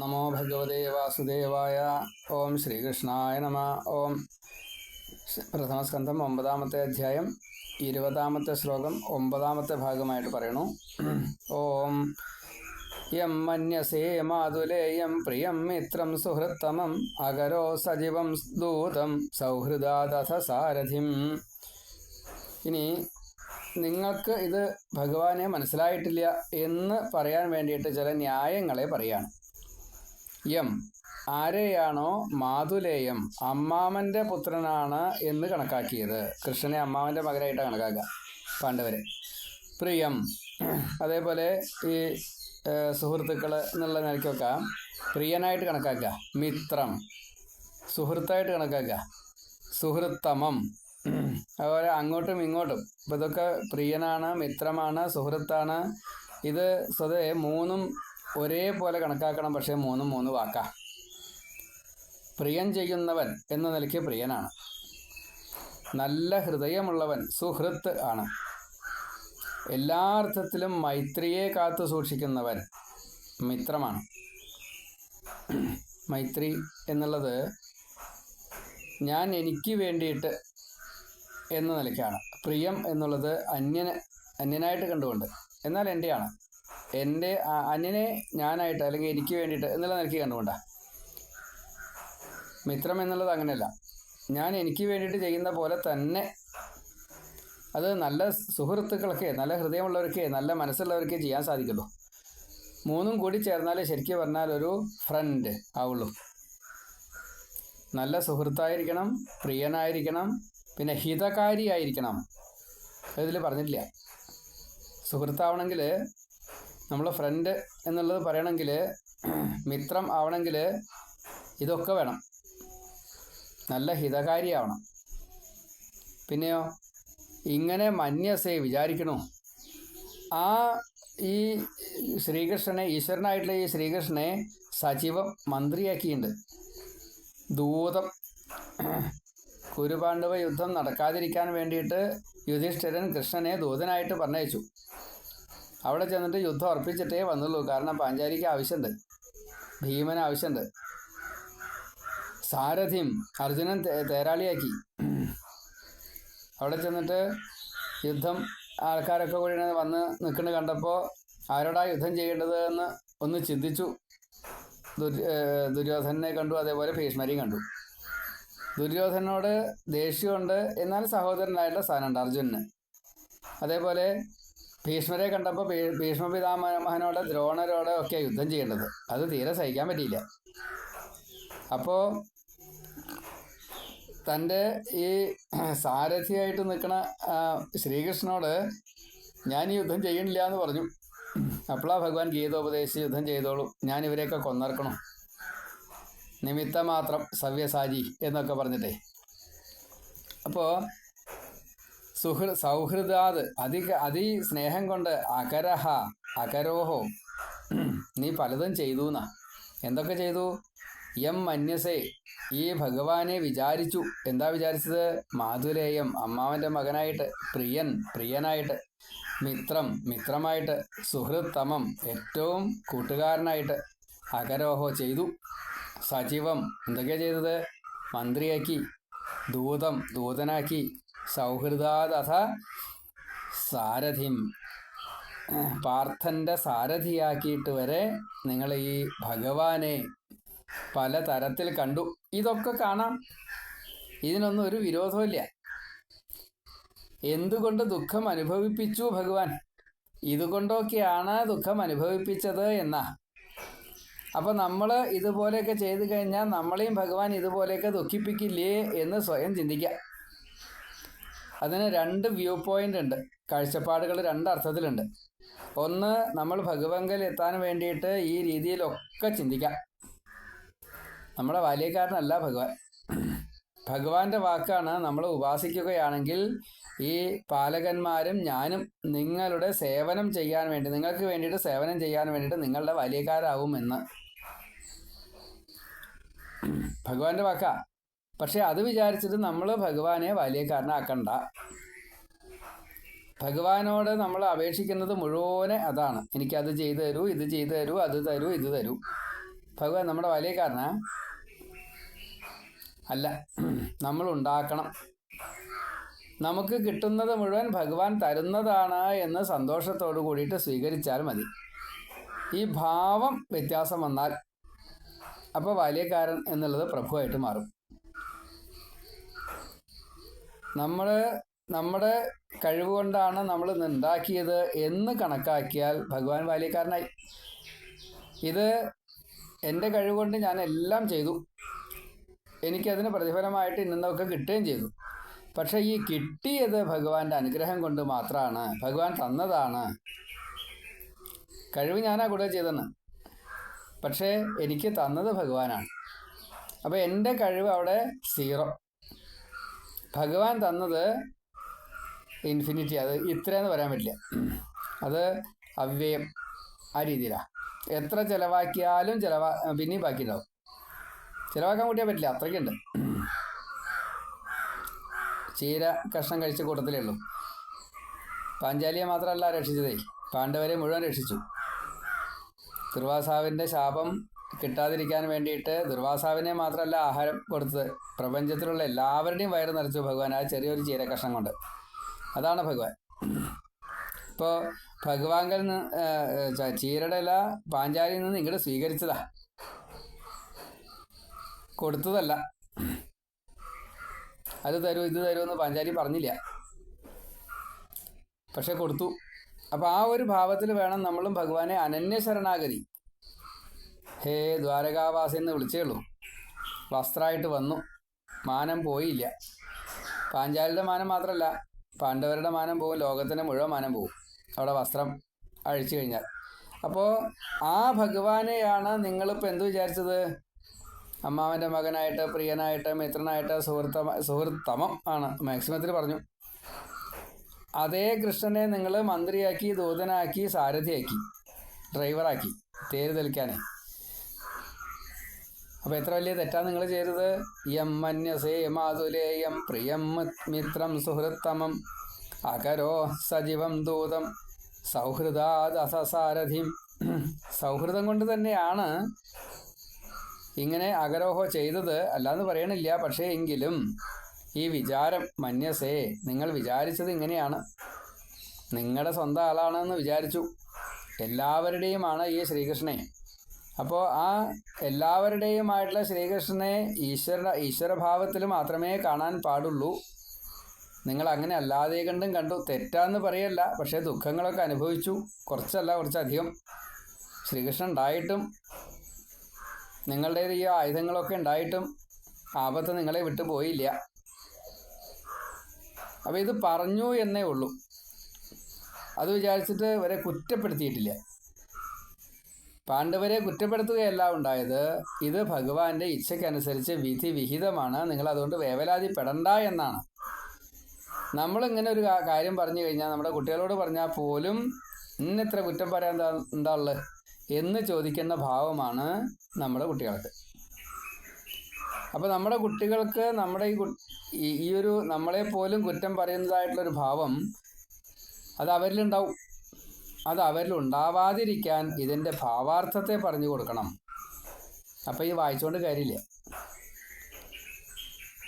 നമോ ഭഗവതേ വാസുദേവായ. ഓം ശ്രീകൃഷ്ണായ നമ. ഓം പ്രഥമസ്കന്ധം ഒമ്പതാമത്തെ അധ്യായം ഇരുപതാമത്തെ ശ്ലോകം ഒമ്പതാമത്തെ ഭാഗമായിട്ട് പറയണു ഓം യം മന്യസേ മാതുലേയം പ്രിയം മിത്രം സുഹൃത്തമം അകരോ സജീവം ദൂതം സൗഹൃദാദഥ സാരഥിം. ഇനി നിങ്ങൾക്ക് ഇത് ഭഗവാനെ മനസ്സിലായിട്ടില്ല എന്ന് പറയാൻ വേണ്ടിയിട്ട് ചില ന്യായങ്ങളെ പറയാണ് യം. ആരെയാണോ മാതുലേയം അമ്മാമന്റെ പുത്രനാണ് എന്ന് കണക്കാക്കിയത്. കൃഷ്ണനെ അമ്മാവന്റെ മകനായിട്ട് കണക്കാക്കുക. പാണ്ഡവരെ. പ്രിയം. അതേപോലെ ഈ സുഹൃത്തുക്കൾ എന്നുള്ള നിലയ്ക്കൊക്കെ പ്രിയനായിട്ട് കണക്കാക്കുക. മിത്രം. സുഹൃത്തായിട്ട് കണക്കാക്കുക. സുഹൃത്തമം. അതുപോലെ അങ്ങോട്ടും ഇങ്ങോട്ടും. ഇപ്പം ഇതൊക്കെ പ്രിയനാണ് മിത്രമാണ് സുഹൃത്താണ്. ഇത് സ്വതേ മൂന്നും ഒരേപോലെ കണക്കാക്കണം പക്ഷേ മൂന്നും മൂന്ന് വാക്കാ. പ്രിയൻ ചെയ്യുന്നവൻ എന്ന നിലയ്ക്ക് പ്രിയനാണ്. നല്ല ഹൃദയമുള്ളവൻ സുഹൃത്ത് ആണ്. എല്ലാ അർത്ഥത്തിലും മൈത്രിയെ കാത്തു സൂക്ഷിക്കുന്നവൻ മിത്രമാണ്. മൈത്രി എന്നുള്ളത് ഞാൻ എനിക്ക് വേണ്ടിയിട്ട് എന്ന നിലയ്ക്കാണ്. പ്രിയം എന്നുള്ളത് അന്യന് അന്യനായിട്ട് കണ്ടുകൊണ്ട്. എന്നാൽ എന്റെയാണ് എന്റെ അന്യനെ ഞാനായിട്ട് അല്ലെങ്കിൽ എനിക്ക് വേണ്ടിയിട്ട് എന്നുള്ള നിലയ്ക്ക് കണ്ടുകൊണ്ട മിത്രം എന്നുള്ളത് അങ്ങനെയല്ല. ഞാൻ എനിക്ക് വേണ്ടിയിട്ട് ചെയ്യുന്ന പോലെ തന്നെ അത് നല്ല സുഹൃത്തുക്കൾക്ക് നല്ല ഹൃദയമുള്ളവർക്ക് നല്ല മനസ്സുള്ളവർക്ക് ചെയ്യാൻ സാധിക്കുള്ളൂ. മൂന്നും കൂടി ചേർന്നാലേ ശരിക്കും പറഞ്ഞാൽ ഒരു ഫ്രണ്ട് ആവുള്ളൂ. നല്ല സുഹൃത്തായിരിക്കണം പ്രിയനായിരിക്കണം പിന്നെ ഹിതകാരിയായിരിക്കണം. ഇതിൽ പറഞ്ഞിട്ടില്ല. സുഹൃത്താവണമെങ്കിൽ നമ്മൾ ഫ്രണ്ട് എന്നുള്ളത് പറയണമെങ്കിൽ മിത്രം ആവണമെങ്കിൽ ഇതൊക്കെ വേണം. നല്ല ഹിതകാരിയാവണം. പിന്നെയോ ഇങ്ങനെ മന്യസേ വിചാരിക്കണു. ആ ഈ ശ്രീകൃഷ്ണനെ ഈശ്വരനായിട്ടുള്ള ഈ ശ്രീകൃഷ്ണനെ സജീവം മന്ത്രിയാക്കിയിട്ടുണ്ട്. ദൂതം. കുരുപാണ്ഡവ യുദ്ധം നടക്കാതിരിക്കാൻ വേണ്ടിയിട്ട് യുധിഷ്ഠിരൻ കൃഷ്ണനെ ദൂതനായിട്ട് പറഞ്ഞയച്ചു. അവിടെ ചെന്നിട്ട് യുദ്ധം അർപ്പിച്ചിട്ടേ വന്നുള്ളൂ. കാരണം പാഞ്ചാലിക്ക് ആവശ്യമുണ്ട് ഭീമന് ആവശ്യമുണ്ട് സാരഥിം അർജുനൻ തേരാളിയാക്കി. അവിടെ ചെന്നിട്ട് യുദ്ധം ആൾക്കാരൊക്കെ കൂടി വന്ന് നിൽക്കുന്നത് കണ്ടപ്പോൾ ആരോടാ യുദ്ധം ചെയ്യേണ്ടത് എന്ന് ഒന്ന് ചിന്തിച്ചു. ദുര്യോധനെ കണ്ടു അതേപോലെ ഭീഷ്മരെയും കണ്ടു. ദുര്യോധനോട് ദേഷ്യമുണ്ട് എന്നാൽ സഹോദരനായിട്ടുള്ള സ്ഥാനമുണ്ട് അർജുനന്. അതേപോലെ ഭീഷ്മരെ കണ്ടപ്പോൾ ഭീഷ്മ പിതാമഹനോട് ദ്രോണരോട് ഒക്കെ യുദ്ധം ചെയ്യേണ്ടത്. അത് തീരെ സഹിക്കാൻ പറ്റിയില്ല. അപ്പോൾ തന്റെ ഈ സാരഥിയായിട്ട് നിൽക്കുന്ന ശ്രീകൃഷ്ണനോട് ഞാൻ ഈ യുദ്ധം ചെയ്യണില്ല എന്ന് പറഞ്ഞു. അപ്പോളാ ഭഗവാൻ ഗീതോപദേശിച്ച് യുദ്ധം ചെയ്തോളൂ. ഞാൻ ഇവരെയൊക്കെ കൊന്നർക്കണം നിമിത്തമാത്രം സവ്യസാജി എന്നൊക്കെ പറഞ്ഞിട്ടേ. അപ്പോൾ സുഹൃ സൗഹൃദാത് അതി അതി സ്നേഹം കൊണ്ട് അകരഹ അകരോഹോ. നീ പലതും ചെയ്തു എന്നാ എന്തൊക്കെ ചെയ്തു? എം മന്യസേ ഈ ഭഗവാനെ വിചാരിച്ചു. എന്താ വിചാരിച്ചത്? മാധുരേയം അമ്മാവന്റെ മകനായിട്ട് പ്രിയൻ പ്രിയനായിട്ട് മിത്രം മിത്രമായിട്ട് സുഹൃത്തമം ഏറ്റവും കൂട്ടുകാരനായിട്ട് അകരോഹോ ചെയ്തു. സജീവം എന്തൊക്കെയാണ് ചെയ്തത്? മന്ത്രിയാക്കി ദൂതം ദൂതനാക്കി സൗഹൃദാദഥ സാരഥിം. പാർത്ഥന്റെ സാരഥിയാക്കിയിട്ട് വരെ നിങ്ങൾ ഈ ഭഗവാനെ പല തരത്തിൽ കണ്ടു. ഇതൊക്കെ കാണാം. ഇതിനൊന്നും ഒരു വിരോധമില്ല എന്തുകൊണ്ട് ദുഃഖം അനുഭവിപ്പിച്ചു ഭഗവാൻ? ഇതുകൊണ്ടൊക്കെയാണ് ദുഃഖം അനുഭവിപ്പിച്ചത് എന്നാ. അപ്പൊ നമ്മൾ ഇതുപോലെയൊക്കെ ചെയ്തു കഴിഞ്ഞാൽ നമ്മളെയും ഭഗവാൻ ഇതുപോലെയൊക്കെ ദുഃഖിപ്പിക്കില്ലേ എന്ന് സ്വയം ചിന്തിക്കുക അതിന് രണ്ട് വ്യൂ പോയിന്റ് ഉണ്ട്. കാഴ്ചപ്പാടുകൾ രണ്ട് അർത്ഥത്തിലുണ്ട്. ഒന്ന് നമ്മൾ ഭഗവങ്കൽ എത്താൻ വേണ്ടിയിട്ട് ഈ രീതിയിലൊക്കെ ചിന്തിക്കാം. നമ്മുടെ ബാല്യക്കാരനല്ല ഭഗവാൻ. ഭഗവാന്റെ വാക്കാണ് നമ്മൾ ഉപാസിക്കുകയാണെങ്കിൽ ഈ പാലകന്മാരും ഞാനും നിങ്ങളുടെ സേവനം ചെയ്യാൻ വേണ്ടി നിങ്ങൾക്ക് വേണ്ടിയിട്ട് സേവനം ചെയ്യാൻ വേണ്ടിയിട്ട് നിങ്ങളുടെ ബാല്യക്കാരാവും എന്ന് ഭഗവാന്റെ വാക്കാ. പക്ഷെ അത് വിചാരിച്ചിട്ട് നമ്മൾ ഭഗവാനെ വലിയ കാരണമാക്കണ്ട ഭഗവാനോട് നമ്മൾ അപേക്ഷിക്കുന്നത് മുഴുവനെ അതാണ്. എനിക്കത് ചെയ്തു തരൂ ഇത് ചെയ്തു തരൂ അത് തരൂ ഇത് തരൂ. ഭഗവാൻ നമ്മുടെ വലിയ കാരണ അല്ല നമ്മൾ ഉണ്ടാക്കണം. നമുക്ക് കിട്ടുന്നത് മുഴുവൻ ഭഗവാൻ തരുന്നതാണ് എന്ന് സന്തോഷത്തോടു കൂടിയിട്ട് സ്വീകരിച്ചാൽ മതി. ഈ ഭാവം വ്യത്യാസം വന്നാൽ അപ്പോൾ ബാല്യക്കാരൻ എന്നുള്ളത് പ്രഭുവായിട്ട് മാറും. നമ്മൾ നമ്മുടെ കഴിവ് കൊണ്ടാണ് നമ്മൾ ഉണ്ടാക്കിയത് എന്ന് കണക്കാക്കിയാൽ ഭഗവാൻ ബാല്യക്കാരനായി. ഇത് എന്റെ കഴിവ് കൊണ്ട് ഞാൻ എല്ലാം ചെയ്തു. എനിക്കതിന് പ്രതിഫലമായിട്ട് ഇന്നൊക്കെ കിട്ടുകയും ചെയ്തു. പക്ഷേ ഈ കിട്ടിയത് ഭഗവാന്റെ അനുഗ്രഹം കൊണ്ട് മാത്രമാണ് ഭഗവാൻ തന്നതാണ്. കഴിവ് ഞാനാ കൂടെ ചെയ്തെന്ന് പക്ഷേ എനിക്ക് തന്നത് ഭഗവാനാണ്. അപ്പോൾ എന്റെ കഴിവ് അവിടെ സീറോ. ഭഗവാൻ തന്നത് ഇൻഫിനിറ്റി അത് ഇത്ര എന്ന് പറയാൻ പറ്റില്ല. അത് അവ്യയം ആ രീതിയിലാണ് എത്ര ചിലവാക്കിയാലും ചിലവാ പിന്നെയും ബാക്കി ഉണ്ടാവും ചിലവാക്കാൻ കൂട്ടിയാൽ പറ്റില്ല അത്രയ്ക്കുണ്ട്. ചീര കഷ്ണം കഴിച്ച കൂട്ടത്തിലേ ഉള്ളൂ. പാഞ്ചാലിയെ മാത്രമല്ല രക്ഷിച്ചതേ. പാണ്ഡവരെ മുഴുവൻ രക്ഷിച്ചു. തിരുവാസാവിന്റെ ശാപം കിട്ടാതിരിക്കാൻ വേണ്ടിയിട്ട് ദുർവാസാവിനെ മാത്രമല്ല ആഹാരം കൊടുത്തത്. പ്രപഞ്ചത്തിലുള്ള എല്ലാവരുടെയും വയറ് നിറച്ചു ഭഗവാൻ. ആ ചെറിയൊരു ചീര കഷ്ണം കൊണ്ട്. അതാണ് ഭഗവാൻ. ഇപ്പോൾ ഭഗവാങ്കൽ നിന്ന് ചീരയുടെ ഇല പാഞ്ചാലിയിൽ നിന്ന് ഇങ്ങോട്ട് സ്വീകരിച്ചതാ. കൊടുത്തതല്ല. അത് തരൂ ഇത് തരൂ എന്ന് പാഞ്ചാലി പറഞ്ഞില്ല. പക്ഷെ കൊടുത്തു. അപ്പം ആ ഒരു ഭാവത്തിൽ വേണം നമ്മളും ഭഗവാനെ അനന്യ ശരണാഗതി ഹേ ദ്വാരകാവാസി എന്ന് വിളിച്ചേളൂ വസ്ത്രമായിട്ട് വന്നു. മാനം പോയില്ല. പാഞ്ചാലിയുടെ മാനം മാത്രമല്ല പാണ്ഡവരുടെ മാനം പോകും ലോകത്തിന്റെ മുഴുവൻ മാനം പോകും അവിടെ വസ്ത്രം അഴിച്ചു കഴിഞ്ഞാൽ. അപ്പോൾ ആ ഭഗവാനെയാണ് നിങ്ങളിപ്പോൾ എന്ത് വിചാരിച്ചത്? അമ്മാവന്റെ മകനായിട്ട് പ്രിയനായിട്ട് മിത്രനായിട്ട് സുഹൃത്ത സുഹൃത്തമം ആണ്. മാക്സിമത്തിൽ പറഞ്ഞു. അതേ കൃഷ്ണനെ നിങ്ങൾ മന്ത്രിയാക്കി ദൂതനാക്കി സാരഥിയാക്കി ഡ്രൈവറാക്കി തേര് തെളിക്കാനേ അപ്പോൾ എത്ര വലിയ തെറ്റാണ് നിങ്ങൾ ചെയ്തത്? യം മന്യസേ മാതുലേയം പ്രിയം മിത്രം സുഹൃത്തമം അകരോ സജീവം ദൂതം സൗഹൃദാദസാരഥിം സൗഹൃദം കൊണ്ട് തന്നെയാണ് ഇങ്ങനെ അകരോഹോ ചെയ്തത്. അല്ലാന്ന് പറയണില്ല. പക്ഷേ എങ്കിലും ഈ വിചാരം മന്യസേ നിങ്ങൾ വിചാരിച്ചത് ഇങ്ങനെയാണ്. നിങ്ങളുടെ സ്വന്തം ആളാണെന്ന് വിചാരിച്ചു. എല്ലാവരുടെയുമാണ് ഈ ശ്രീകൃഷ്ണനെ അപ്പോൾ ആ എല്ലാവരുടെയുമായിട്ടുള്ള ശ്രീകൃഷ്ണനെ ഈശ്വര ഈശ്വരഭാവത്തിൽ മാത്രമേ കാണാൻ പാടുള്ളൂ. നിങ്ങൾ അങ്ങനെ അല്ലാതെ കണ്ടും കണ്ടു തെറ്റാന്ന് പറയല്ല പക്ഷേ ദുഃഖങ്ങളൊക്കെ അനുഭവിച്ചു. കുറച്ചല്ല കുറച്ചധികം. ശ്രീകൃഷ്ണൻ ഉണ്ടായിട്ടും നിങ്ങളുടെ ഈ ആയുധങ്ങളൊക്കെ ഉണ്ടായിട്ടും ആപത്ത് നിങ്ങളെ വിട്ടു പോയില്ല. അപ്പോൾ ഇത് പറഞ്ഞു എന്നേ ഉള്ളൂ. അത് വിചാരിച്ചിട്ട് വരെ കുറ്റപ്പെടുത്തിയിട്ടില്ല. പാണ്ഡവരെ കുറ്റപ്പെടുത്തുകയല്ല ഉണ്ടായത്. ഇത് ഭഗവാന്റെ ഇച്ഛയ്ക്കനുസരിച്ച് വിധി വിഹിതമാണ്. നിങ്ങൾ അതുകൊണ്ട് വേവലാതിപ്പെടണ്ട എന്നാണ്. നമ്മൾ ഇങ്ങനെ ഒരു കാര്യം പറഞ്ഞു കഴിഞ്ഞാൽ നമ്മുടെ കുട്ടികളോട് പറഞ്ഞാൽ പോലും ഇന്നിത്ര കുറ്റം പറയാൻ എന്താ എന്ന് ചോദിക്കുന്ന ഭാവമാണ് നമ്മുടെ കുട്ടികൾക്ക്. അപ്പോൾ നമ്മുടെ കുട്ടികൾക്ക് നമ്മുടെ ഈ ഈ ഒരു നമ്മളെ പോലും കുറ്റം പറയുന്നതായിട്ടുള്ളൊരു ഭാവം അത് അവരിലുണ്ടാവും. അത് അവരിൽ ഉണ്ടാവാതിരിക്കാൻ ഇതിന്റെ ഭാവാർത്ഥത്തെ പറഞ്ഞു കൊടുക്കണം. അപ്പോൾ ഈ വായിച്ചുകൊണ്ട് കാര്യമില്ല.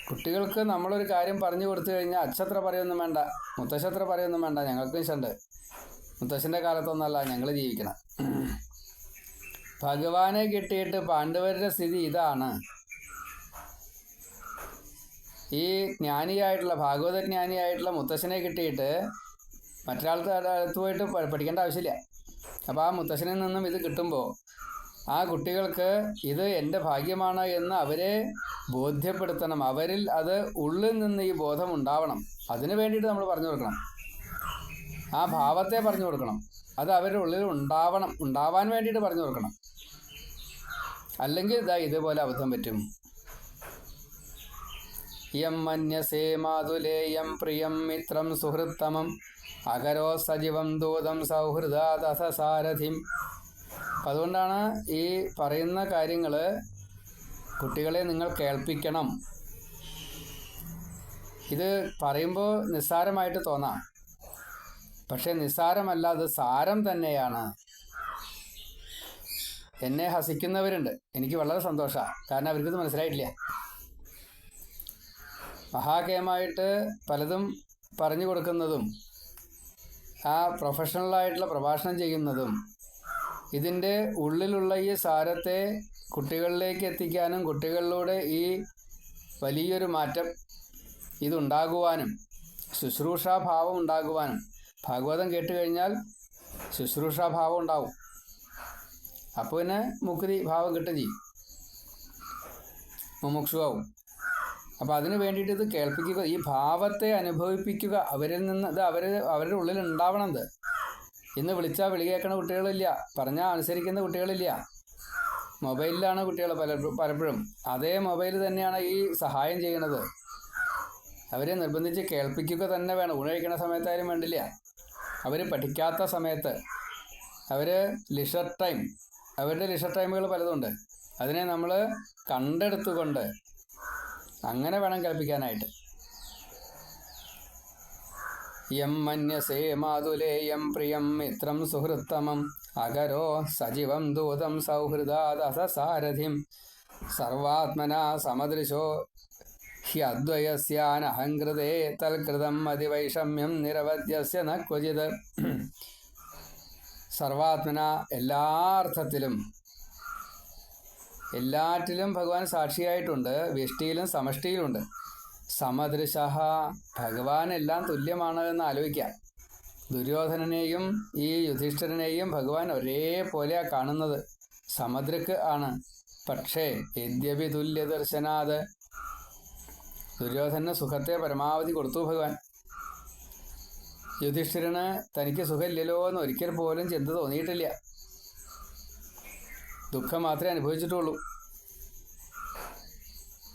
കുട്ടികൾക്ക് നമ്മളൊരു കാര്യം പറഞ്ഞു കൊടുത്തു കഴിഞ്ഞാൽ അച്ഛത്ര പറയൊന്നും വേണ്ട മുത്തശ്ശത്ര പറയൊന്നും വേണ്ട ഞങ്ങൾക്ക് ഇഷ്ടമുണ്ട്. മുത്തശ്ശന്റെ കാലത്തൊന്നല്ല ഞങ്ങൾ ജീവിക്കണം. ഭഗവാനെ കിട്ടിയിട്ട് പാണ്ഡവരുടെ സ്ഥിതി ഇതാണ്. ഈ ജ്ഞാനിയായിട്ടുള്ള ഭാഗവത ജ്ഞാനിയായിട്ടുള്ള മുത്തശ്ശനെ കിട്ടിയിട്ട് മറ്റൊരാൾക്ക് അടുത്ത് പോയിട്ട് പഠിക്കേണ്ട ആവശ്യമില്ല. അപ്പോൾ ആ മുത്തശ്ശനിൽ നിന്നും ഇത് കിട്ടുമ്പോൾ ആ കുട്ടികൾക്ക് ഇത് എന്റെ ഭാഗ്യമാണ് എന്ന് അവരെ ബോധ്യപ്പെടുത്തണം. അവരിൽ അത് ഉള്ളിൽ നിന്ന് ഈ ബോധം ഉണ്ടാവണം. അതിന് വേണ്ടിയിട്ട് നമ്മൾ പറഞ്ഞു കൊടുക്കണം. ആ ഭാവത്തെ പറഞ്ഞു കൊടുക്കണം. അത് അവരുടെ ഉള്ളിൽ ഉണ്ടാവണം. ഉണ്ടാവാൻ വേണ്ടിയിട്ട് പറഞ്ഞു കൊടുക്കണം. അല്ലെങ്കിൽ ഇതാ ഇതുപോലെ അബദ്ധം പറ്റും. യം മന്യസേ മാതുലേയം പ്രിയം മിത്രം സുഹൃത്തമം. അകരോ സജീവം ദൂതം സൗഹൃദാദസാരഥിം അതുകൊണ്ടാണ് ഈ പറയുന്ന കാര്യങ്ങൾ കുട്ടികളെ നിങ്ങൾ കേൾപ്പിക്കണം. ഇത് പറയുമ്പോൾ നിസ്സാരമായിട്ട് തോന്നാം. പക്ഷെ നിസ്സാരമല്ല അത് സാരം തന്നെയാണ്. എന്നെ ഹസിക്കുന്നവരുണ്ട്. എനിക്ക് വളരെ സന്തോഷമാണ് കാരണം അവർക്കിത് മനസ്സിലായിട്ടില്ല. മഹാകേമായിട്ട് പലതും പറഞ്ഞു കൊടുക്കുന്നതും ആ പ്രൊഫഷണലായിട്ടുള്ള പ്രഭാഷണം ചെയ്യുന്നതും ഇതിന്റെ ഉള്ളിലുള്ള ഈ സാരത്തെ കുട്ടികളിലേക്ക് എത്തിക്കാനും കുട്ടികളിലൂടെ ഈ വലിയൊരു മാറ്റം ഇതുണ്ടാകുവാനും ശുശ്രൂഷാഭാവം ഉണ്ടാകുവാനും ഭാഗവതം കേട്ട് കഴിഞ്ഞാൽ ശുശ്രൂഷാഭാവം ഉണ്ടാവും. അപ്പോൾ പിന്നെ മുക്തി ഭാവം കിട്ടും ചെയ്യും. മുമുക്ഷുവാവും. അപ്പോൾ അതിന് വേണ്ടിയിട്ട് ഇത് കേൾപ്പിക്കുക. ഈ ഭാവത്തെ അനുഭവിപ്പിക്കുക. അവരിൽ നിന്ന് ഇത് അവർ അവരുടെ ഉള്ളിൽ ഉണ്ടാവണം ഇത് ഇന്ന് വിളിച്ചാൽ വിളി കേൾക്കുന്ന കുട്ടികളില്ല. പറഞ്ഞാൽ അനുസരിക്കുന്ന കുട്ടികളില്ല. മൊബൈലിലാണ് കുട്ടികൾ പല പലപ്പോഴും. അതേ മൊബൈൽ തന്നെയാണ് ഈ സഹായം ചെയ്യുന്നത്. അവരെ നിർബന്ധിച്ച് കേൾപ്പിക്കുക തന്നെ വേണം. ഊണ് കഴിക്കുന്ന സമയത്തായാലും വേണ്ടില്ല. അവർ പഠിക്കാത്ത സമയത്ത് അവർ ലിഷർ ടൈം അവരുടെ ലിഷർ ടൈമുകൾ പലതുണ്ട്. അതിനെ നമ്മൾ കണ്ടെടുത്തുകൊണ്ട് അങ്ങനെ വേണം കേൾപ്പിക്കാനായിട്ട്. എം മന്യസേ മാതുലേയം പ്രിയം മിത്രം സുഹൃത്തമം അകരോ സജീവം ദൂതം സൗഹൃദാദസാരഥിം സർവാത്മന സമദൃശോ ഹ്യദ്വയസ്യാനഹങ്കൃതേ തൽകൃതം അതിവൈഷമ്യം നിരവധ്യസ്യ ന ക്വചിത്. സർവാത്മന എല്ലാ അർത്ഥത്തിലും എല്ലാറ്റിലും ഭഗവാൻ സാക്ഷിയായിട്ടുണ്ട് വ്യഷ്ടിയിലും സമഷ്ടിയിലുണ്ട്. സമദൃശ ഭഗവാൻ എല്ലാം തുല്യമാണ് എന്ന് ആലോചിക്കാം ദുര്യോധനനെയും ഈ യുധിഷ്ഠിരനെയും ഭഗവാൻ ഒരേപോലെയാണ് കാണുന്നത്. സമദ്രക്ക് ആണ്. പക്ഷേ യദ്യപി തുല്യദർശനാത്? ദുര്യോധന സുഖത്തെ പരമാവധി കൊടുത്തു ഭഗവാൻ. യുധിഷ്ഠിരന് തനിക്ക് സുഖമില്ലല്ലോ എന്ന് ഒരിക്കൽ പോലും ചിന്ത തോന്നിയിട്ടില്ല. ദുഃഖം മാത്രമേ അനുഭവിച്ചിട്ടുള്ളൂ.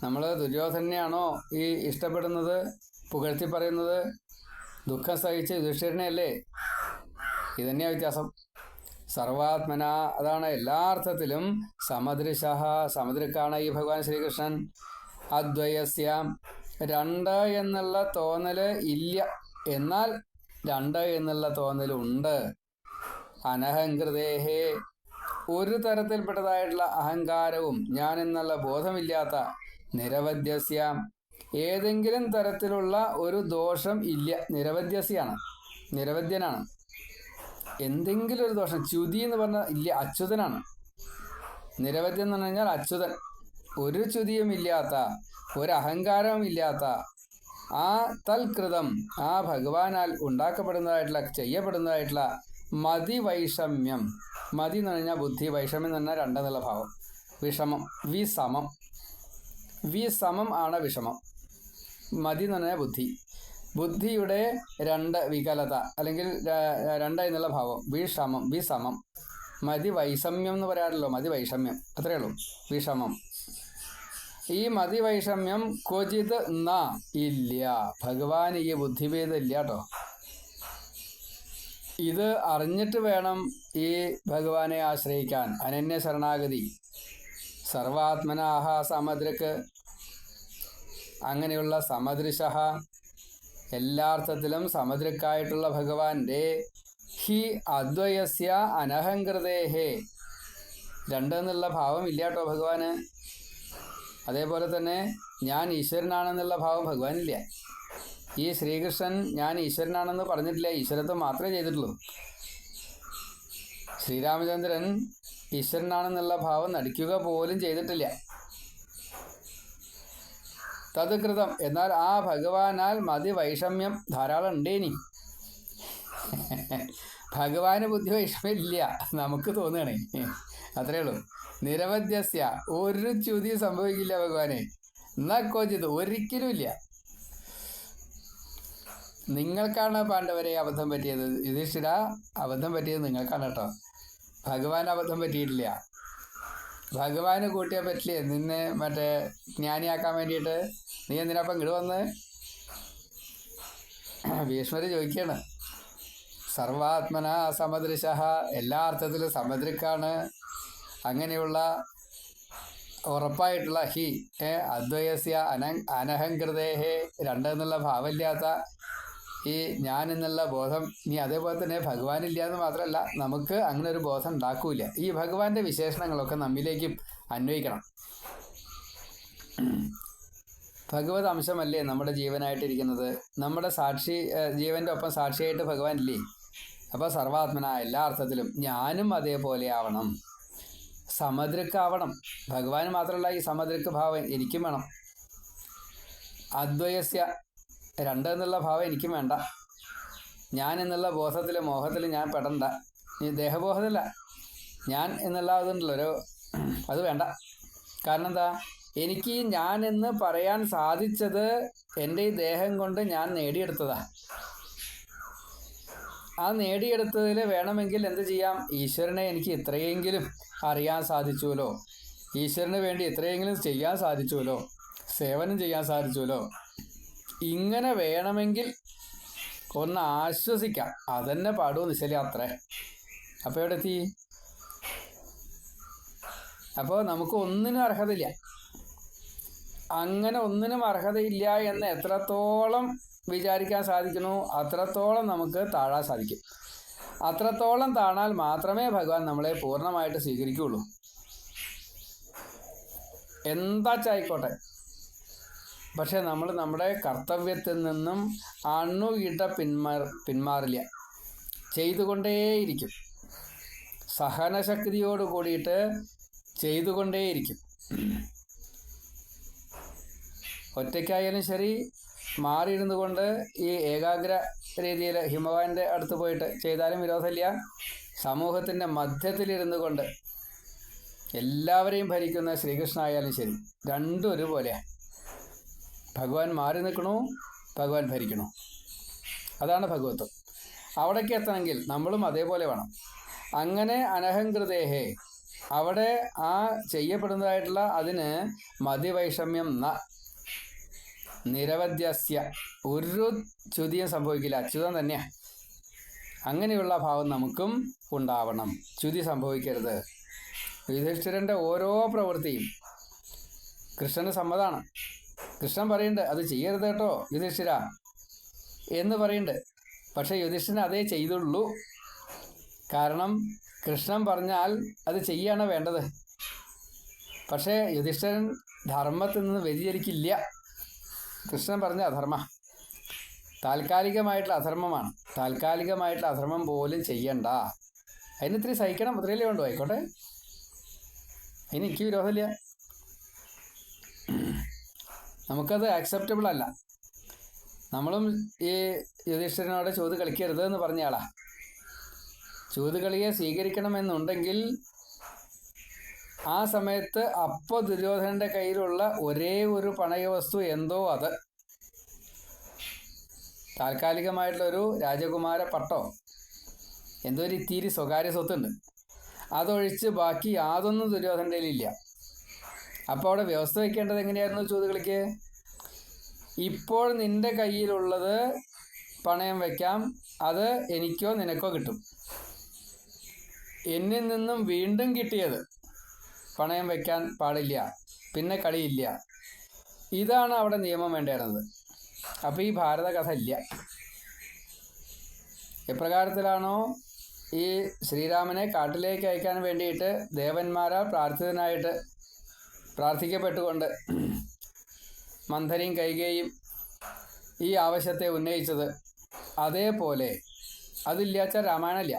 നമ്മൾ ദുര്യോധനെയാണോ ഈ ഇഷ്ടപ്പെടുന്നത് പുകഴ്ത്തി പറയുന്നത്? ദുഃഖം സഹിച്ച് യുധിഷ്ഠിരനെയല്ലേ? ഇതന്നെയാണ് വ്യത്യാസം. സർവാത്മന അതാണ് എല്ലാ അർത്ഥത്തിലും സമദൃശ സമദൃക്കാണ് ഈ ഭഗവാൻ ശ്രീകൃഷ്ണൻ. അദ്വയസ്യാം രണ്ട് എന്നുള്ള തോന്നൽ ഇല്ല. എന്നാൽ രണ്ട് എന്നുള്ള തോന്നലുണ്ട്. അനഹങ്കൃതേഹേ ഒരു തരത്തിൽപ്പെട്ടതായിട്ടുള്ള അഹങ്കാരവും ഞാൻ എന്നുള്ള ബോധമില്ലാത്ത നിരവധ്യസ്യ. ഏതെങ്കിലും തരത്തിലുള്ള ഒരു ദോഷം ഇല്ല. നിരവധ്യസ്യാണ്. നിരവധ്യനാണ്. എന്തെങ്കിലും ഒരു ദോഷം. ച്യുതി എന്ന് പറഞ്ഞാൽ ഇല്ല. അച്യുതനാണ്. നിരവധ്യം എന്ന് പറഞ്ഞു കഴിഞ്ഞാൽ അച്യുതൻ. ഒരു ചുതിയും ഇല്ലാത്ത ഒരു ഇല്ലാത്ത ആ തൽകൃതം ആ ഭഗവാനാൽ ഉണ്ടാക്കപ്പെടുന്നതായിട്ടുള്ള ചെയ്യപ്പെടുന്നതായിട്ടുള്ള മതി വൈഷമ്യം. മതി എന്ന് പറഞ്ഞാൽ ബുദ്ധി. വൈഷമ്യം എന്ന് പറഞ്ഞാൽ രണ്ടെന്നുള്ള ഭാവം. വിഷമം. വി സമം. വി സമം ആണ് വിഷമം. മതി എന്ന് പറഞ്ഞാൽ ബുദ്ധി. ബുദ്ധിയുടെ രണ്ട് വികലത അല്ലെങ്കിൽ രണ്ടായി രണ്ട് എന്നുള്ള ഭാവം. വിഷമം വിസമം മതി വൈഷമ്യം എന്ന് പറയാറില്ലോ മതി വൈഷമ്യം. അത്രയേ ഉള്ളൂ. വിഷമം. ഈ മതി വൈഷമ്യം ക്വചിത് ന ഇല്ല. ഭഗവാൻ ഈ ബുദ്ധിഭേദം ഇല്ല കേട്ടോ. ഇത് അറിഞ്ഞിട്ട് വേണം ഈ ഭഗവാനെ ആശ്രയിക്കാൻ. അനന്യ ശരണാഗതി. സർവാത്മനാഹ സമദ്രക്ക് അങ്ങനെയുള്ള സമദൃശ എല്ലാർത്ഥത്തിലും സമദ്രക്കായിട്ടുള്ള ഭഗവാന്റെ ഹി അദ്വയസ്യ അനഹങ്കൃതേഹേ രണ്ടെന്നുള്ള ഭാവം ഇല്ല കേട്ടോ ഭഗവാന്. അതേപോലെ തന്നെ ഞാൻ ഈശ്വരനാണെന്നുള്ള ഭാവം ഭഗവാനില്ല. ഈ ശ്രീകൃഷ്ണൻ ഞാൻ ഈശ്വരനാണെന്ന് പറഞ്ഞിട്ടില്ല? ഈശ്വരത്വം മാത്രമേ ചെയ്തിട്ടുള്ളൂ. ശ്രീരാമചന്ദ്രൻ ഈശ്വരനാണെന്നുള്ള ഭാവം നടിക്കുക പോലും ചെയ്തിട്ടില്ല. തത് കൃതം എന്നാൽ ആ ഭഗവാനാൽ മതി വൈഷമ്യം. ധാരാളം ഉണ്ടേനി ഭഗവാന് ബുദ്ധി വൈഷമ്യമില്ല. നമുക്ക് തോന്നുകയാണേ. അത്രേ ഉള്ളൂ. നിരവധ്യസ്യ. ഒരു ചുതി സംഭവിക്കില്ല ഭഗവാനെ. എന്നാ കോചിത് ഒരിക്കലും ഇല്ല. നിങ്ങൾക്കാണ് പാണ്ഡവരെ അബദ്ധം പറ്റിയത്. യുധിഷ്ഠിര അബദ്ധം പറ്റിയത് നിങ്ങൾക്കാണ് കേട്ടോ. ഭഗവാൻ അബദ്ധം പറ്റിയിട്ടില്ല. ഭഗവാന് കൂട്ടിയാൽ പറ്റില്ലേ? നിന്നെ മറ്റേ ജ്ഞാനിയാക്കാൻ വേണ്ടിയിട്ട്. നീ എന്തിനാപ്പം ഇങ്ങോട്ട് വന്ന്? ഭീഷ്മര് ചോദിക്കുകയാണ് സർവാത്മന സമദൃശ. എല്ലാ അർത്ഥത്തിലും സമദൃക്കാണ്. അങ്ങനെയുള്ള ഉറപ്പായിട്ടുള്ള ഹി ഏ അദ്വയസ്യ അന അനഹങ്കൃതേഹേ രണ്ടെന്നുള്ള ഭാവമില്ലാത്ത ഈ ഞാൻ എന്നുള്ള ബോധം ഇനി അതേപോലെ തന്നെ ഭഗവാനില്ല എന്ന് മാത്രമല്ല നമുക്ക് അങ്ങനെ ഒരു ബോധം ഉണ്ടാക്കൂല ഈ ഭഗവാന്റെ വിശേഷണങ്ങളൊക്കെ നമ്മിലേക്കും അന്വയിക്കണം. ഭഗവത് അംശമല്ലേ നമ്മുടെ ജീവനായിട്ടിരിക്കുന്നത്? നമ്മുടെ സാക്ഷി ജീവന്റെ ഒപ്പം സാക്ഷിയായിട്ട് ഭഗവാൻ ഇല്ലേ? അപ്പോൾ സർവാത്മന എല്ലാ അർത്ഥത്തിലും ഞാനും അതേപോലെ ആവണം. സമദൃക്കാവണം ഭഗവാൻ മാത്രമല്ല ഈ സമദ്രക്ക് ഭാവം എനിക്കും വേണം. അദ്വയസ്യ രണ്ട് എന്നുള്ള ഭാവം എനിക്കും വേണ്ട. ഞാൻ എന്നുള്ള ബോധത്തിൽ മോഹത്തിൽ ഞാൻ പെടണ്ട. ഈ ദേഹബോധത്തില്ല ഞാൻ എന്നുള്ള അതുണ്ടല്ലോ ഒരു അത് വേണ്ട. കാരണം എന്താ എനിക്ക് ഞാൻ എന്ന് പറയാൻ സാധിച്ചത് എന്റെ ഈ ദേഹം കൊണ്ട് ഞാൻ നേടിയെടുത്തതാ. ആ നേടിയെടുത്തതിൽ വേണമെങ്കിൽ എന്ത് ചെയ്യാം? ഈശ്വരനെ എനിക്ക് ഇത്രയെങ്കിലും അറിയാൻ സാധിച്ചുവല്ലോ. ഈശ്വരന് വേണ്ടി ഇത്രയെങ്കിലും ചെയ്യാൻ സാധിച്ചുവല്ലോ. സേവനം ചെയ്യാൻ സാധിച്ചുവല്ലോ. ഇങ്ങനെ വേണമെങ്കിൽ ഒന്ന് ആശ്വസിക്കാം. അതന്നെ പാടൂ നിശ്ചല അത്രേ അപ്പോൾ എവിടെ എത്തി അപ്പോൾ നമുക്ക് ഒന്നിനും അർഹതയില്ല. അങ്ങനെ ഒന്നിനും അർഹതയില്ല എന്ന് എത്രത്തോളം വിചാരിക്കാൻ സാധിക്കുന്നു അത്രത്തോളം നമുക്ക് താഴാൻ സാധിക്കും. അത്രത്തോളം താണാൽ മാത്രമേ ഭഗവാൻ നമ്മളെ പൂർണമായിട്ട് സ്വീകരിക്കുകയുള്ളൂ. എന്താച്ചായിക്കോട്ടെ. പക്ഷെ നമ്മൾ നമ്മുടെ കർത്തവ്യത്തിൽ നിന്നും അണുകിട പിന്മാർ പിന്മാറില്ല. ചെയ്തുകൊണ്ടേയിരിക്കും. സഹനശക്തിയോട് കൂടിയിട്ട് ചെയ്തുകൊണ്ടേയിരിക്കും. ഒറ്റയ്ക്കായാലും ശരി മാറിയിരുന്നു കൊണ്ട് ഈ ഏകാഗ്ര രീതിയിൽ ഹിമവാന്റെ അടുത്ത് പോയിട്ട് ചെയ്താലും വിരോധമില്ല. സമൂഹത്തിന്റെ മധ്യത്തിലിരുന്നു കൊണ്ട് എല്ലാവരെയും ഭരിക്കുന്ന ശ്രീകൃഷ്ണ ആയാലും ശരി രണ്ടും ഒരുപോലെയാണ് ഭഗവാൻ മാറി നിൽക്കണോ? ഭഗവാൻ ഭരിക്കണോ? അതാണ് ഭഗവത്വം. അവിടേക്ക് എത്തണമെങ്കിൽ നമ്മളും അതേപോലെ വേണം. അങ്ങനെ അനഹങ്കൃതേഹേ അവിടെ ആ ചെയ്യപ്പെടുന്നതായിട്ടുള്ള അതിന് മതിവൈഷമ്യം ന നിരവധ്യസ്യ ഒരു ചുതിയും സംഭവിക്കില്ല. അച്യുതം തന്നെയാണ് അങ്ങനെയുള്ള ഭാവം നമുക്കും ഉണ്ടാവണം. ചുതി സംഭവിക്കരുത്. യുധിഷ്ഠിരന്റെ ഓരോ പ്രവൃത്തിയും കൃഷ്ണന് സമ്മതമാണ് കൃഷ്ണൻ പറയുന്നുണ്ട് അത് ചെയ്യരുത് കേട്ടോ യുധിഷ്ഠിര. എന്ന് പറയുന്നുണ്ട്. പക്ഷേ യുധിഷ്ഠിരൻ അതേ ചെയ്തുള്ളൂ. കാരണം കൃഷ്ണൻ പറഞ്ഞാൽ അത് ചെയ്യാണ് വേണ്ടത്. പക്ഷേ യുധിഷ്ഠിരൻ ധർമ്മത്തിൽ നിന്ന് വ്യതിചരിക്കില്ല കൃഷ്ണൻ പറഞ്ഞ അധർമ്മ. താൽക്കാലികമായിട്ടുള്ള അധർമ്മമാണ്. താൽക്കാലികമായിട്ടുള്ള അധർമ്മം പോലും ചെയ്യണ്ട. അതിന് ഇത്തിരി സഹിക്കണം അത്രയല്ലേ ഉണ്ടോ ആയിക്കോട്ടെ. അതിന് എനിക്ക് വിരോധമില്ല. നമുക്കത് ആക്സെപ്റ്റബിൾ അല്ല. നമ്മളും ഈ യുധിഷ്ഠിരനോട് ചോദ്യ കളിക്കരുത് എന്ന് പറഞ്ഞയാളാ ചോദ്യകളിയെ സ്വീകരിക്കണമെന്നുണ്ടെങ്കിൽ ആ സമയത്ത് അപ്പോൾ ദുര്യോധനന്റെ കയ്യിലുള്ള ഒരേ ഒരു പണയ വസ്തു എന്തോ അത്. താൽക്കാലികമായിട്ടുള്ളൊരു രാജകുമാര പട്ടോ. എന്തോ ഒരു ഇത്തിരി സ്വകാര്യ സ്വത്തുണ്ട്. അതൊഴിച്ച് ബാക്കി യാതൊന്നും ദുര്യോധനന്റെ ഇല്ല അപ്പോൾ അവിടെ വ്യവസ്ഥ വയ്ക്കേണ്ടത് എങ്ങനെയായിരുന്നു ചൂതുകളിക്ക് ഇപ്പോൾ നിന്റെ കയ്യിലുള്ളത് പണയം വെക്കാം. അത് എനിക്കോ നിനക്കോ കിട്ടും. എന്നിൽ നിന്നും വീണ്ടും കിട്ടിയത് പണയം വെക്കാൻ പാടില്ല പിന്നെ കളിയില്ല. ഇതാണ് അവിടെ നിയമം വേണ്ടിയിരുന്നത് അപ്പോൾ ഈ ഭാരത കഥ ഇല്ല. എപ്രകാരത്തിലാണോ ഈ ശ്രീരാമനെ കാട്ടിലേക്ക് അയക്കാൻ വേണ്ടിയിട്ട് ദേവന്മാരാൽ പ്രാർത്ഥിതനായിട്ട് പ്രാർത്ഥിക്കപ്പെട്ടുകൊണ്ട് മന്ധരയും കൈകേയും ഈ ആവശ്യത്തെ ഉന്നയിച്ചത് അതേപോലെ അതില്ലാച്ചാൽ രാമായണമില്ല.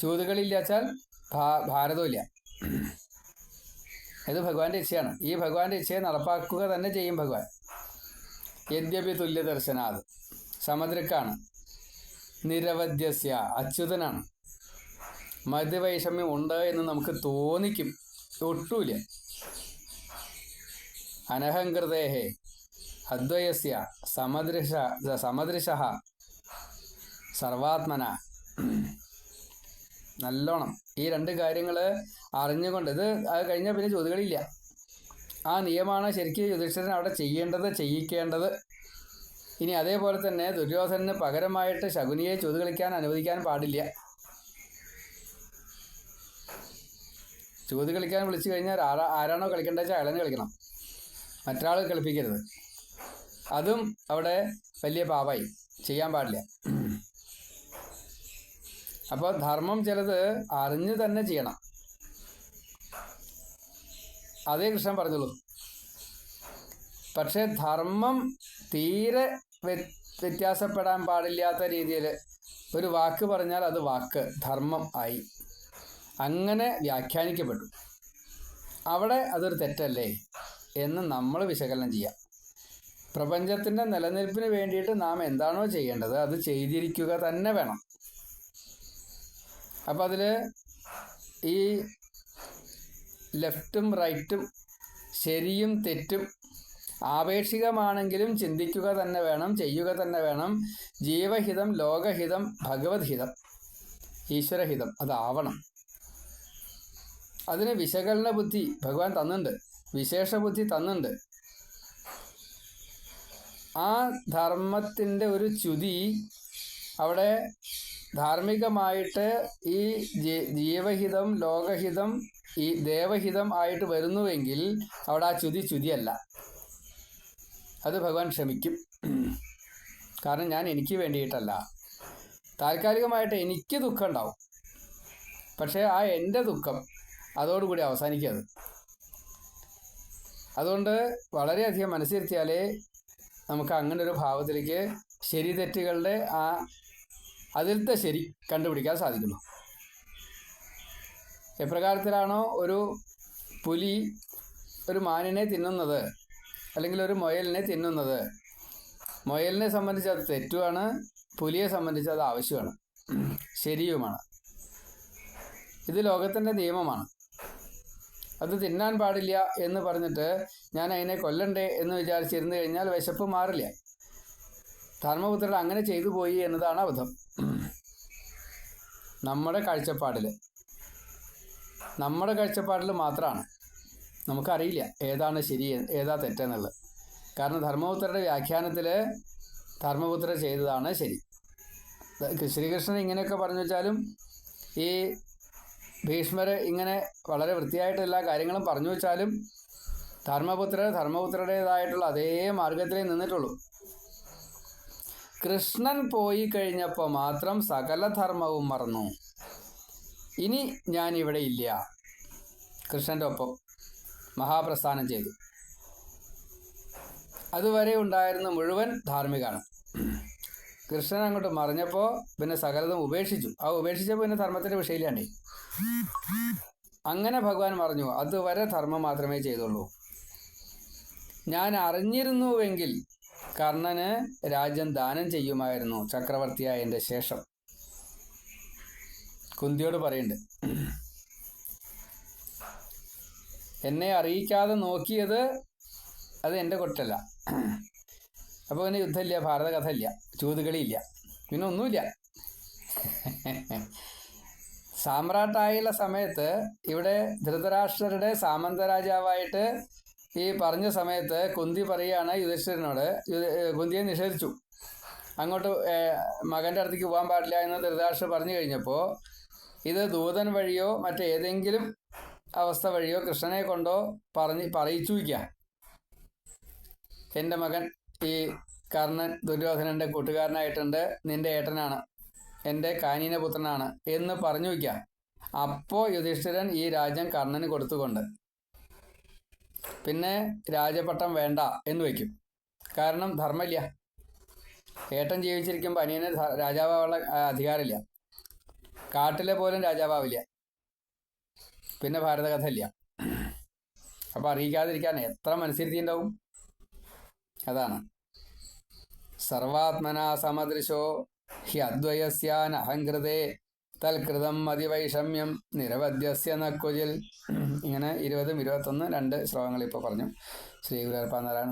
ചൂതുകളില്ലാച്ചാൽ ഭാ ഭാരതമില്ല ഇത് ഭഗവാന്റെ ഇച്ഛയാണ്. ഈ ഭഗവാന്റെ ഇച്ഛയെ നടപ്പാക്കുക തന്നെ ചെയ്യും ഭഗവാൻ. യദ്യപി തുല്യ ദർശനാത് സമദ്രക്കാണ്. നിരവധ്യസ്യ അച്യുതനാണ്. മദ്യവൈഷമ്യം ഉണ്ട് എന്ന് നമുക്ക് തോന്നിക്കും. ഒട്ടൂല അനഹങ്കൃതേഹേ അദ്വയസ്യ സമദൃശ സമദൃശ സർവാത്മന. നല്ലോണം. ഈ രണ്ട് കാര്യങ്ങൾ അറിഞ്ഞുകൊണ്ട് ഇത് അത് കഴിഞ്ഞാൽ പിന്നെ ചോദ്യങ്ങളില്ല. ആ നിയമമാണ് ശരിക്കും യുധിഷ്ഠിരൻ അവിടെ ചെയ്യേണ്ടത് ചെയ്യിക്കേണ്ടത്? ഇനി അതേപോലെ തന്നെ ദുര്യോധനന് പകരമായിട്ട് ശകുനിയെ ചുതു കളിക്കാൻ അനുവദിക്കാൻ പാടില്ല. ചുതു കളിക്കാൻ വിളിച്ചു കഴിഞ്ഞാൽ ആരാ ആരാണോ കളിക്കേണ്ടത് വെച്ചാൽ അയാളെ കളിക്കണം. മറ്റൊരാൾ കളിപ്പിക്കരുത്. അതും അവിടെ വലിയ പാപായി. ചെയ്യാൻ പാടില്ല. അപ്പോൾ ധർമ്മം ചിലത് അറിഞ്ഞു തന്നെ ചെയ്യണം. അതേ കൃഷ്ണൻ പറഞ്ഞുള്ളൂ പക്ഷേ ധർമ്മം തീരെ വ്യത്യാസപ്പെടാൻ പാടില്ലാത്ത രീതിയിൽ ഒരു വാക്ക് പറഞ്ഞാൽ അത് വാക്ക് ധർമ്മം ആയി. അങ്ങനെ വ്യാഖ്യാനിക്കപ്പെട്ടു. അവിടെ അതൊരു തെറ്റല്ലേ എന്ന് നമ്മൾ വിശകലനം ചെയ്യാം. പ്രപഞ്ചത്തിന്റെ നിലനിൽപ്പിന് വേണ്ടിയിട്ട് നാം എന്താണോ ചെയ്യേണ്ടത് അത് ചെയ്തിരിക്കുക തന്നെ വേണം. അപ്പം അതിൽ ഈ ലെഫ്റ്റും റൈറ്റും ശരിയും തെറ്റും ആപേക്ഷികമാണെങ്കിലും ചിന്തിക്കുക തന്നെ വേണം ചെയ്യുക തന്നെ വേണം. ജീവഹിതം ലോകഹിതം ഭഗവത്ഹിതം ഈശ്വരഹിതം അതാവണം. അതിന് വിശകലന ബുദ്ധി ഭഗവാൻ തന്നുണ്ട് വിശേഷ ബുദ്ധി തന്നുണ്ട് ആ ധർമ്മത്തിന്റെ ഒരു ചുതി അവിടെ ധാർമ്മികമായിട്ട് ഈ ജീവഹിതം ലോകഹിതം ഈ ദേവഹിതം ആയിട്ട് വരുന്നുവെങ്കിൽ അവിടെ ആ ചുതി ചുതിയല്ല അത് ഭഗവാൻ ക്ഷമിക്കും. കാരണം ഞാൻ എനിക്ക് വേണ്ടിയിട്ടല്ല. താൽക്കാലികമായിട്ട് എനിക്ക് ദുഃഖം ഉണ്ടാവും. പക്ഷേ ആ എന്റെ ദുഃഖം അതോടുകൂടി അവസാനിക്കുക അത് അതുകൊണ്ട് വളരെയധികം മനസ്സിരുത്തിയാലേ നമുക്ക് അങ്ങനെ ഒരു ഭാവത്തിലേക്ക് ശരി തെറ്റുകളുടെ ആ അതിലത്തെ ശരി കണ്ടുപിടിക്കാൻ സാധിക്കുള്ളൂ എപ്രകാരത്തിലാണോ ഒരു പുലി ഒരു മാനിനെ തിന്നുന്നത് അല്ലെങ്കിൽ ഒരു മുയലിനെ തിന്നുന്നത് മുയലിനെ സംബന്ധിച്ച് അത് തെറ്റുമാണ് പുലിയെ സംബന്ധിച്ച് അത് ആവശ്യമാണ് ശരിയുമാണ്. ഇത് ലോകത്തിന്റെ നിയമമാണ്. അത് തിന്നാൻ പാടില്ല എന്ന് പറഞ്ഞിട്ട് ഞാൻ അതിനെ കൊല്ലണ്ടേ എന്ന് വിചാരിച്ചിരുന്നു കഴിഞ്ഞാൽ വിശപ്പ് മാറില്ല. ധർമ്മപുത്രൻ അങ്ങനെ ചെയ്തു പോയി എന്നതാണ് അബദ്ധം. നമ്മുടെ കാഴ്ചപ്പാടിൽ നമ്മുടെ കാഴ്ചപ്പാടിൽ മാത്രമാണ് നമുക്കറിയില്ല ഏതാണ് ശരി ഏതാ തെറ്റെന്നുള്ളത് കാരണം ധർമ്മപുത്രരുടെ വ്യാഖ്യാനത്തിൽ ധർമ്മപുത്ര ചെയ്തതാണ് ശരി. ശ്രീകൃഷ്ണൻ ഇങ്ങനെയൊക്കെ പറഞ്ഞു വെച്ചാലും ഈ ഭീഷ്മർ ഇങ്ങനെ വളരെ വൃത്തിയായിട്ട് എല്ലാ കാര്യങ്ങളും പറഞ്ഞു വെച്ചാലും ധർമ്മപുത്രർ ധർമ്മപുത്രരുടേതായിട്ടുള്ള അതേ മാർഗത്തിലേ നിന്നിട്ടുള്ളൂ. കൃഷ്ണൻ പോയി കഴിഞ്ഞപ്പോൾ മാത്രം സകല ധർമ്മവും മറന്നു. ഇനി ഞാൻ ഇവിടെ ഇല്ല. കൃഷ്ണന്റെ ഒപ്പം മഹാപ്രസ്ഥാനം ചെയ്തു. അതുവരെ ഉണ്ടായിരുന്ന മുഴുവൻ ധാർമ്മികമാണ് കൃഷ്ണൻ അങ്ങോട്ട് മറിഞ്ഞപ്പോൾ പിന്നെ സകലതും ഉപേക്ഷിച്ചു. ആ ഉപേക്ഷിച്ചപ്പോൾ പിന്നെ ധർമ്മത്തിന്റെ വിഷയമില്ലാണ്ടേ അങ്ങനെ ഭഗവാൻ പറഞ്ഞു അതുവരെ ധർമ്മം മാത്രമേ ചെയ്തുള്ളൂ. ഞാൻ അറിഞ്ഞിരുന്നുവെങ്കിൽ കർണന് രാജ്യം ദാനം ചെയ്യുമായിരുന്നു ചക്രവർത്തിയായതിന്റെ ശേഷം. കുന്തിയോട് പറയുന്നുണ്ട് എന്നെ അറിയിക്കാതെ നോക്കിയത് അത് എന്റെ കൊട്ടല്ല അപ്പോൾ പിന്നെ യുദ്ധമില്ല ഭാരത കഥ ഇല്ല ചൂതുകളിയില്ല പിന്നെ ഒന്നുമില്ല. സാമ്രാട്ടായുള്ള സമയത്ത് ഇവിടെ ധൃതരാഷ്ട്രരുടെ സാമന്ത രാജാവായിട്ട് ഈ പറഞ്ഞ സമയത്ത് കുന്തി പറയുകയാണ് യുധിഷ്ഠിരനോട്. കുന്തിയെ നിഷേധിച്ചു. അങ്ങോട്ട് മകന്റെ അടുത്തേക്ക് പോകാൻ പാടില്ല എന്ന് ധൃതരാഷ്ട്രം പറഞ്ഞു കഴിഞ്ഞപ്പോൾ ഇത് ദൂതൻ വഴിയോ മറ്റേതെങ്കിലും അവസ്ഥ വഴിയോ കൃഷ്ണനെ കൊണ്ടോ പറഞ്ഞ് പറയിച്ചു വയ്ക്കുക എന്റെ മകൻ ഈ കർണൻ ദുര്യോധനന്റെ കൂട്ടുകാരനായിട്ടുണ്ട്. നിന്റെ ഏട്ടനാണ്. എന്റെ കാനീനപുത്രനാണ് എന്ന് പറഞ്ഞു വയ്ക്കാം. അപ്പോൾ യുധിഷ്ഠിരൻ ഈ രാജ്യം കർണന് കൊടുത്തുകൊണ്ട്. പിന്നെ രാജപട്ടം വേണ്ട എന്ന് വയ്ക്കും. കാരണം ധർമ്മമില്ല. ഏട്ടൻ ജീവിച്ചിരിക്കുമ്പോൾ അനിയന് രാജാവാനുള്ള അധികാരമില്ല. കാട്ടിലെ പോലും രാജാവാവില്ല. പിന്നെ ഭാരതകഥ ഇല്ല അപ്പോൾ അറിയിക്കാതിരിക്കാൻ എത്ര മനസ്സിരുത്തിണ്ടാവും അതാണ്. സർവാത്മന സമദൃശോ ഹി അദ്വയസ്യാനഹങ്കൃതേ തൽകൃതം അതിവൈഷമ്യം നിരവധ്യസ്യ നക്കുജിൽ. ഇങ്ങനെ ഇരുപതും ഇരുപത്തൊന്ന് രണ്ട് ശ്ലോകങ്ങൾ ഇപ്പോൾ പറഞ്ഞു. ശ്രീ ഗുരുപ്പാനാരായണ